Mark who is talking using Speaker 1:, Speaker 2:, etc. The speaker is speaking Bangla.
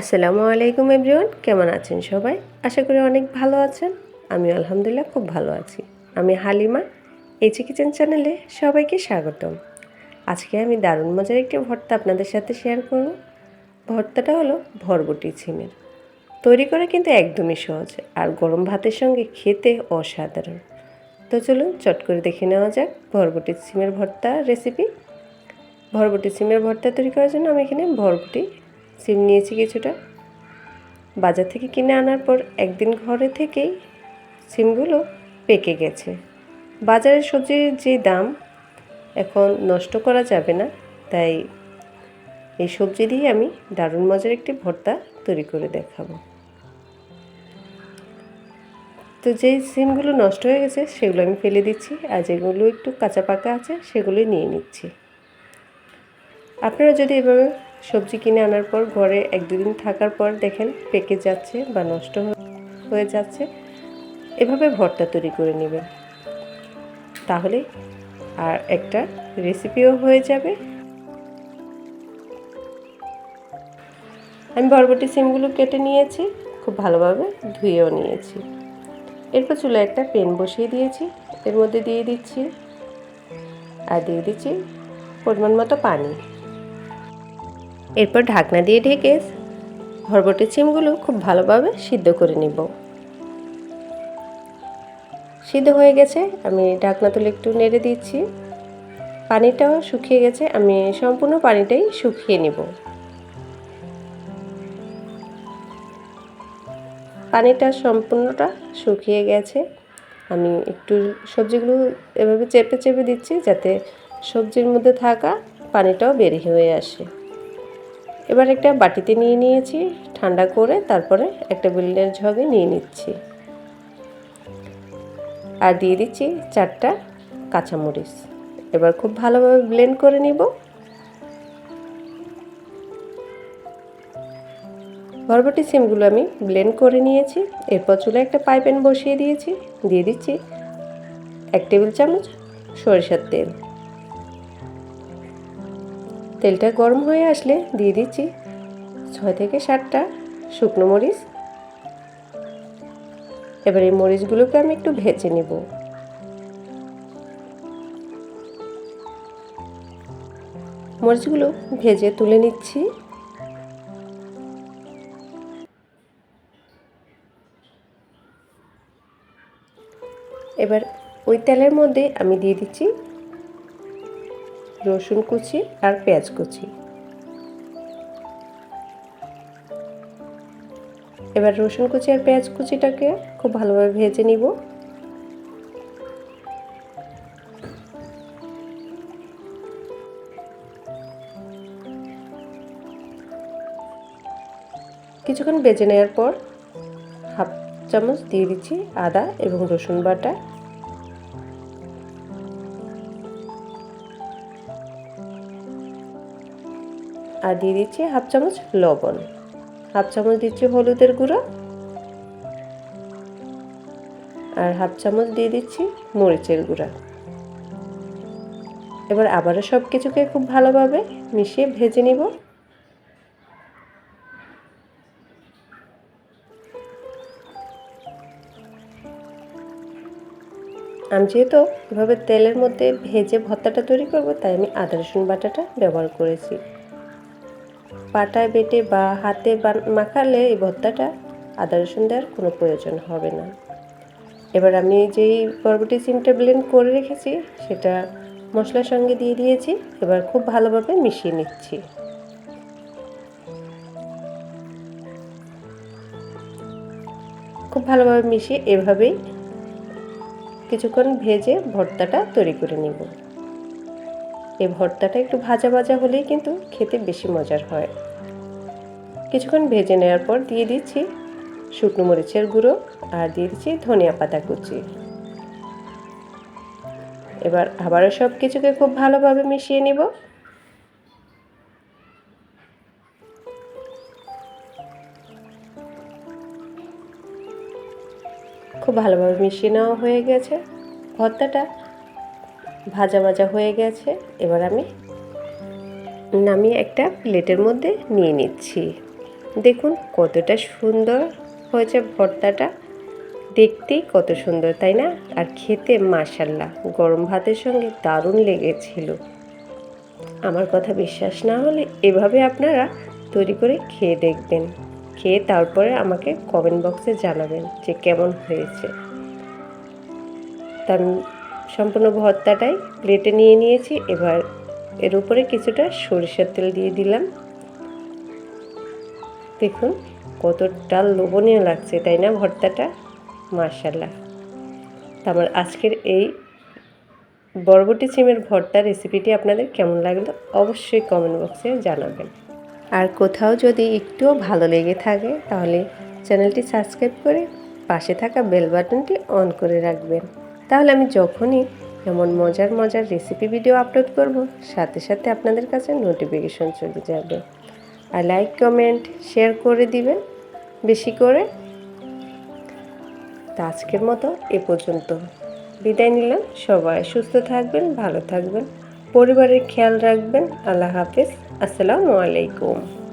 Speaker 1: আসসালামু আলাইকুম এভরিওয়ান, কেমন আছেন সবাই? আশা করি অনেক ভালো আছেন। আমি আলহামদুলিল্লাহ খুব ভালো আছি। আমি হালিমা এইচি কিচেন চ্যানেলে সবাইকে স্বাগতম। আজকে আমি দারুণ মজার একটি ভর্তা আপনাদের সাথে শেয়ার করব। ভর্তাটা হলো ভরবটি ছিমের। তৈরি করা কিন্তু একদমই সহজ আর গরম ভাতের সঙ্গে খেতে অসাধারণ। তো চলুন চট করে দেখে নেওয়া যাক ভরবটি সিমের ভর্তা রেসিপি ভরবটি সিমের ভর্তা তৈরি করার জন্য আমি এখানে ভরবটি সিম নিয়েছি কিছুটা। বাজার থেকে কিনে আনার পর একদিন ঘরে থেকেই সিমগুলো পেকে গেছে। বাজারের সবজির যে দাম এখন নষ্ট করা যাবে না, তাই এই সবজি দিয়ে আমি দারুণ মজার একটি ভর্তা তৈরি করে দেখাবো। তো যেই সিমগুলো নষ্ট হয়ে গেছে, সেগুলো আমি ফেলে দিচ্ছি আর যেগুলো একটু কাঁচা পাকা আছে, সেগুলোই নিয়ে নিচ্ছি। আপনারা যদি এভাবে সবজি কিনে আনার পর ঘরে এক দুদিন থাকার পর দেখেন পেকে যাচ্ছে বা নষ্ট হয়ে যাচ্ছে। এভাবে ভর্তা তৈরি করে নেবেন। তাহলে আর একটা রেসিপিও হয়ে যাবে। আমি বরবটি সিমগুলো কেটে নিয়েছি, খুব ভালোভাবে ধুয়েও নিয়েছি। এরপর চুলে একটা পেন বসিয়ে দিয়েছি, এর মধ্যে দিয়ে দিচ্ছি, আর দিয়ে দিচ্ছি পরিমাণ মতো পানি। এরপর ঢাকনা দিয়ে ঢেকে ভরবটি চিমগুলো খুব ভালোভাবে সিদ্ধ করে নিব। সিদ্ধ হয়ে গেছে, আমি ঢাকনা তুলে একটু নেড়ে দিচ্ছি। পানিটাও শুকিয়ে গেছে, আমি সম্পূর্ণ পানিটাই শুকিয়ে নিব। পানিটা সম্পূর্ণটা শুকিয়ে গেছে। আমি একটু সবজিগুলো এভাবে চেপে চেপে দিচ্ছি যাতে সবজির মধ্যে থাকা পানিটাও বের হয়ে আসে। এবার একটা বাটিতে নিয়ে নিয়েছি, ঠান্ডা করে তারপরে একটা বিলের ঝগে নিয়ে নিচ্ছি। আর দিয়ে দিচ্ছি চারটা কাঁচামরিচ। এবার খুব ভালোভাবে ব্লেন্ড করে নিব। বরবটি সিমগুলো আমি ব্লেন্ড করে নিয়েছি। এরপর চুলে একটা পাইপেন বসিয়ে দিয়েছি। দিয়ে দিচ্ছি এক টেবিল চামচ সরিষার তেল। তেলটা গরম হয়ে আসলে দিয়ে দিচ্ছি ছয় থেকে সাতটা শুকনো মরিচ। এবার এই মরিচগুলোকে আমি একটু ভেজে নেব। মরিচগুলো ভেজে তুলে নিচ্ছি। এবার ওই তেলের মধ্যে আমি দিয়ে দিচ্ছি রসুন কুচি আর পেঁয়াজ কুচি। এবার রসুন কুচি আর পেঁয়াজ কুচিটাকে খুব ভালোভাবে ভেজে নিব। কিছুক্ষণ বেজে নেওয়ার পর হাফ চামচ দিয়ে দিচ্ছি আদা এবং রসুন বাটা। আর দিয়ে দিচ্ছি হাফ চামচ লবণ। হাফ চামচ দিচ্ছি হলুদের গুঁড়ো। আর হাফ চামচ দিয়ে দিচ্ছি মরিচের গুঁড়া। এবার আবারও সব কিছুকে খুব ভালোভাবে মিশিয়ে ভেজে নিব। আমি যেহেতু এভাবে তেলের মধ্যে ভেজে ভর্তাটা তৈরি করব, তাই আমি আদা রসুন বাটাটা ব্যবহার করেছি। পাটায় বেটে বা হাতে মাখালে এই ভর্তাটা আদা রসুন দেওয়ার কোনো প্রয়োজন হবে না। এবার আমি যেই বরবটি সিমটা ব্লেন্ড করে রেখেছি, সেটা মশলার সঙ্গে দিয়ে দিয়েছি। এবার খুব ভালোভাবে মিশিয়ে নিচ্ছি। খুব ভালোভাবে মিশিয়ে এভাবেই কিছুক্ষণ ভেজে ভর্তাটা তৈরি করে নিব। এই ভর্তাটা একটু ভাজা ভাজা হলেই কিন্তু খেতে বেশি মজার হয়। কিছুক্ষণ ভেজে নেওয়ার পর দিয়ে দিচ্ছি শুকনো মরিচের গুঁড়ো আর দিয়ে দিচ্ছি ধনিয়া পাতা কুচি। এবার আবারও সব কিছুকে খুব ভালোভাবে মিশিয়ে নিব। খুব ভালোভাবে মিশিয়ে নেওয়া হয়ে গেছে। ভর্তাটা ভাজা ভাজা হয়ে গেছে। এবার আমি নামিয়ে একটা প্লেটের মধ্যে নিয়ে নিচ্ছি। দেখুন কতটা সুন্দর হয়েছে ভর্তাটা। দেখতেই কত সুন্দর, তাই না? আর খেতে মাসাল্লাহ গরম ভাতের সঙ্গে দারুণ লেগেছিল। আমার কথা বিশ্বাস না হলে এভাবে আপনারা তৈরি করে খেয়ে দেখবেন। খেয়ে তারপরে আমাকে কমেন্ট বক্সে জানাবেন যে কেমন হয়েছে। তার সম্পূর্ণ ভর্তাটাই প্লেটে নিয়ে নিয়েছি। এবার এর উপরে কিছুটা সরিষার তেল দিয়ে দিলাম। দেখুন, কতটা লোভনীয় লাগছে, তাই না ভর্তাটা? মার্শাল্লাহ আমার আজকের এই বরবটি সিমের ভর্তা রেসিপিটি আপনাদের কেমন লাগল অবশ্যই কমেন্ট বক্সে জানাবেন। আর কোথাও যদি একটুও ভালো লেগে থাকে, তাহলে চ্যানেলটি সাবস্ক্রাইব করে পাশে থাকা বেল বাটনটি অন করে রাখবেন। তাহলে আমি যখনই এমন মজার মজার রেসিপি ভিডিও আপলোড করব, সাথে সাথে আপনাদের কাছে নোটিফিকেশন চলে যাবে। আর লাইক কমেন্ট শেয়ার করে দিবেন, বেশি করে। তা আজকের মতো এ পর্যন্ত। বিদায় নিলাম। সবাই সুস্থ থাকবেন, ভালো থাকবেন, পরিবারের খেয়াল রাখবেন। আল্লাহ হাফেজ। আসসালামু আলাইকুম।